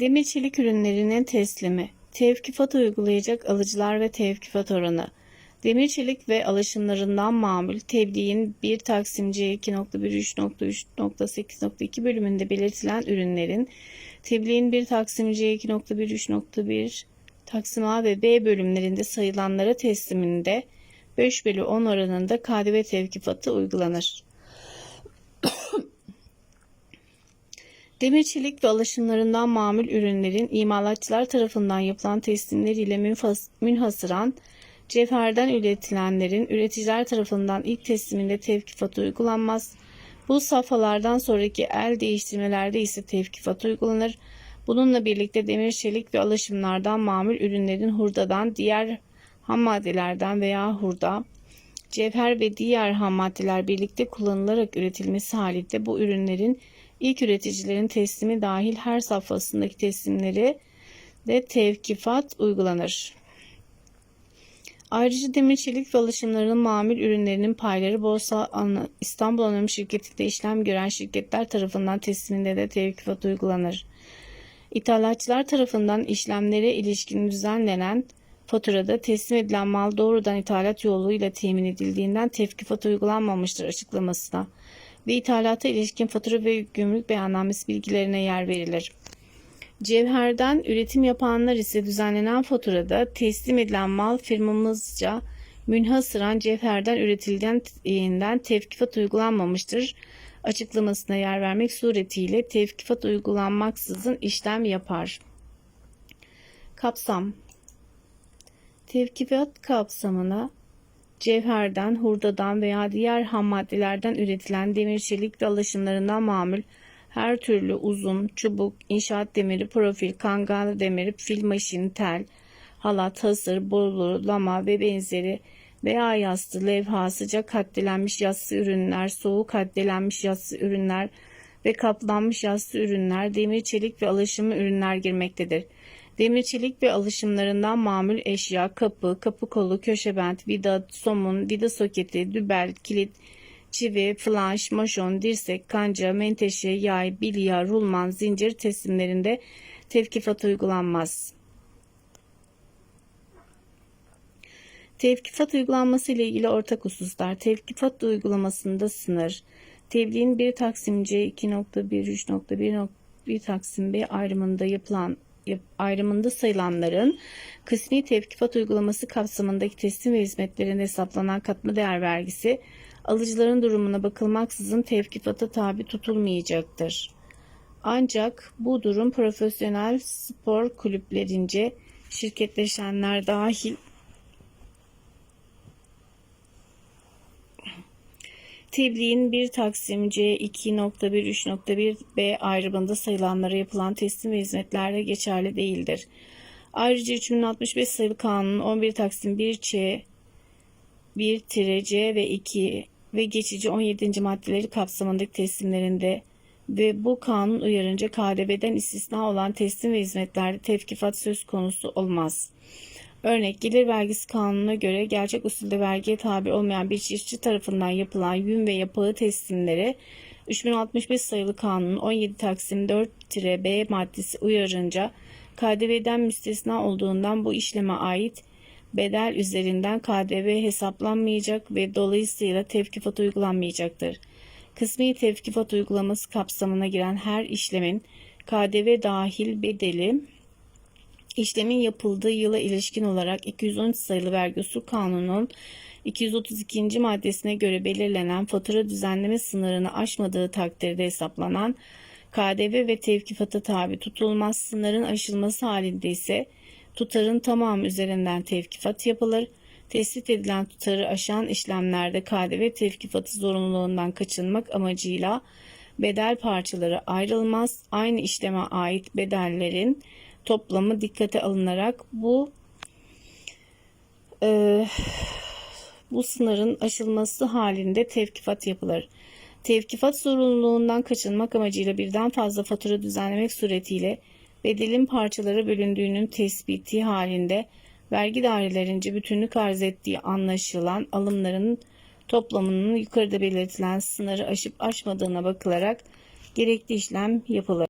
Demir çelik ürünlerinin teslimi, tevkifat uygulayacak alıcılar ve tevkifat oranı. Demir çelik ve alaşımlarından mamul tebliğin 1 Taksim C2.1.3.3.8.2 bölümünde belirtilen ürünlerin tebliğin 1 Taksim C2.1.3.1 Taksim A ve B bölümlerinde sayılanlara tesliminde 5 bölü 10 oranında KDV tevkifatı uygulanır. Demir çelik ve alaşımlarından mamul ürünlerin imalatçılar tarafından yapılan teslimleriyle münhasıran cevherden üretilenlerin üreticiler tarafından ilk tesliminde tevkifat uygulanmaz. Bu safhalardan sonraki el değiştirmelerde ise tevkifat uygulanır. Bununla birlikte demir çelik ve alaşımlardan mamul ürünlerin hurdadan diğer ham maddelerden veya hurda, cevher ve diğer ham maddeler birlikte kullanılarak üretilmesi halinde bu ürünlerin ilk üreticilerin teslimi dahil her safhasındaki teslimleri de tevkifat uygulanır. Ayrıca demir çelik ve alışımlarının mamul ürünlerinin payları Borsa İstanbul Anonim Şirketi'nde işlem gören şirketler tarafından tesliminde de tevkifat uygulanır. İthalatçılar tarafından işlemlere ilişkin düzenlenen faturada teslim edilen mal doğrudan ithalat yoluyla temin edildiğinden tevkifat uygulanmamıştır açıklamasına ve ithalata ilişkin fatura ve gümrük beyannamesi bilgilerine yer verilir. Cevherden üretim yapanlar ise düzenlenen faturada teslim edilen mal firmamızca münhasıran cevherden üretildiğinden tevkifat uygulanmamıştır açıklamasına yer vermek suretiyle tevkifat uygulanmaksızın işlem yapar. Kapsam Tevkifat kapsamına cevherden, hurdadan veya diğer ham maddelerden üretilen demir çelik ve alaşımlarından mamul her türlü uzun, çubuk, inşaat demiri, profil, kangal demiri, fil maşin, tel, halat, hasır, boru, lama ve benzeri veya yastı, levha, sıcak haddelenmiş yassı ürünler, soğuk haddelenmiş yassı ürünler ve kaplanmış yassı ürünler, demir çelik ve alaşımı ürünler girmektedir. Demir çelik ve alışımlarından mamul eşya, kapı, kapı kolu, köşebent, vida, somun, vida soketi, dübel, kilit, çivi, flanş, maşon, dirsek, kanca, menteşe, yay, bilya, rulman, zincir teslimlerinde tevkifat uygulanmaz. Tevkifat uygulanması ile ilgili ortak hususlar. Tevkifat uygulamasında sınır. Tebliğin 1 Taksim C 2.1 Taksim B ayrımında yapılan yap- ayrımında sayılanların kısmi tevkifat uygulaması kapsamındaki teslim ve hizmetlerinde hesaplanan katma değer vergisi alıcıların durumuna bakılmaksızın tevkifata tabi tutulmayacaktır. Ancak bu durum profesyonel spor kulüplerince şirketleşenler dahil Tebliğin 1 Taksim C 2.1 B ayrımında sayılanlara yapılan teslim ve hizmetlerde geçerli değildir. Ayrıca 3065 sayılı kanunun 11 Taksim 1 Ç 1 C ve 2 ve geçici 17. maddeleri kapsamındaki teslimlerinde ve bu kanun uyarınca KDV'den istisna olan teslim ve hizmetlerde tevkifat söz konusu olmaz. Örnek gelir vergisi kanununa göre gerçek usulde vergiye tabi olmayan bir çiftçi tarafından yapılan yün ve yapağı teslimleri 3065 sayılı kanunun 17 Taksim 4-B maddesi uyarınca KDV'den müstesna olduğundan bu işleme ait bedel üzerinden KDV hesaplanmayacak ve dolayısıyla tevkifat uygulanmayacaktır. Kısmi tevkifat uygulaması kapsamına giren her işlemin KDV dahil bedeli İşlemin yapıldığı yıla ilişkin olarak 213 sayılı vergi usul kanunun 232. maddesine göre belirlenen fatura düzenleme sınırını aşmadığı takdirde hesaplanan KDV ve tevkifata tabi tutulmaz. Sınırın aşılması halinde ise tutarın tamamı üzerinden tevkifat yapılır. Tespit edilen tutarı aşan işlemlerde KDV tevkifatı zorunluluğundan kaçınmak amacıyla bedel parçaları ayrılmaz. Aynı işleme ait bedellerin toplamı dikkate alınarak bu e, bu sınırın aşılması halinde tevkifat yapılır. Tevkifat zorunluluğundan kaçınmak amacıyla birden fazla fatura düzenlemek suretiyle bedelin parçalara bölündüğünün tespiti halinde vergi dairelerince bütünlük arz ettiği anlaşılan alımların toplamının yukarıda belirtilen sınırı aşıp aşmadığına bakılarak gerekli işlem yapılır.